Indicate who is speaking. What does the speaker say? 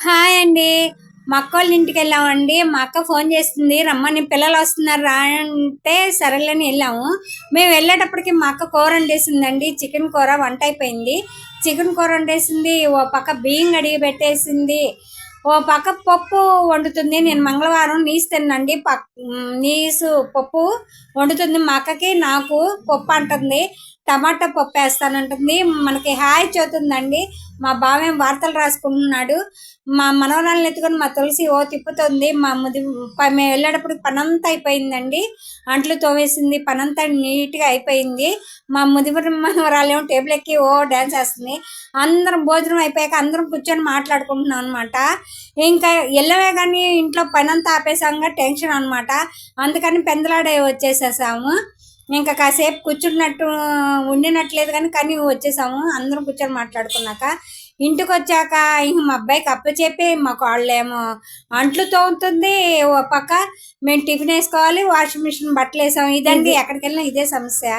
Speaker 1: Hi అండి. మా అక్క వాళ్ళ ఇంటికి వెళ్ళామండి. మా అక్క ఫోన్ చేస్తుంది. రమ్మని పిల్లలు వస్తున్నారు. రా అంటే సరేలేని వెళ్ళాము. మేము వెళ్ళేటప్పటికి మా అక్క కూర వండేసిందండి. చికెన్ కూర వంట అయిపోయింది. చికెన్ కూర వండేసింది. ఓ పక్క బియ్యం అడిగి పెట్టేసింది. ఓ పక్క పప్పు వండుతుంది. నేను మంగళవారం నీసు తిన్నండి పక్ నీసు పప్పు వండుతుంది మా అక్కకి. నాకు పప్పు అంటుంది. టమాటా పప్పు వేస్తానంటుంది మనకి హాయ్ చదువుతుందండి మా బావేం వార్తలు రాసుకుంటున్నాడు. మా మనవరాలను ఎత్తుకొని మా తులసి ఓ తిప్పుతుంది. మా ముది మేము వెళ్ళేటప్పుడు పనంతా అయిపోయిందండి. అంట్లు తోవేసింది. పనంతా నీట్గా అయిపోయింది. మా ముదివరి మనవరాలేమో టేబుల్ ఎక్కి ఓ డ్యాన్స్ వేస్తుంది. అందరం భోజనం అయిపోయాక అందరం కూర్చొని మాట్లాడుకుంటున్నాం అనమాట ఇంకా వెళ్ళవే కానీ ఇంట్లో పనంతా ఆపేసాంగా టెన్షన్ అనమాట అందుకని పెందలాడే వచ్చేసేసాము. ఇంకా కాసేపు కూర్చున్నట్టు ఉండినట్లేదు కానీ కానీ వచ్చేసాము. అందరం కూర్చొని మాట్లాడుకున్నాక ఇంటికి వచ్చాక ఇంక మా అబ్బాయికి అప్పచెప్పి మా కాళ్ళేమో అంట్లు తోముతుంది. ఓ పక్క మేము టిఫిన్ వేసుకోవాలి వాషింగ్ మిషన్ బట్టలు వేసాము ఇదండి ఎక్కడికి వెళ్ళినా ఇదే సమస్య.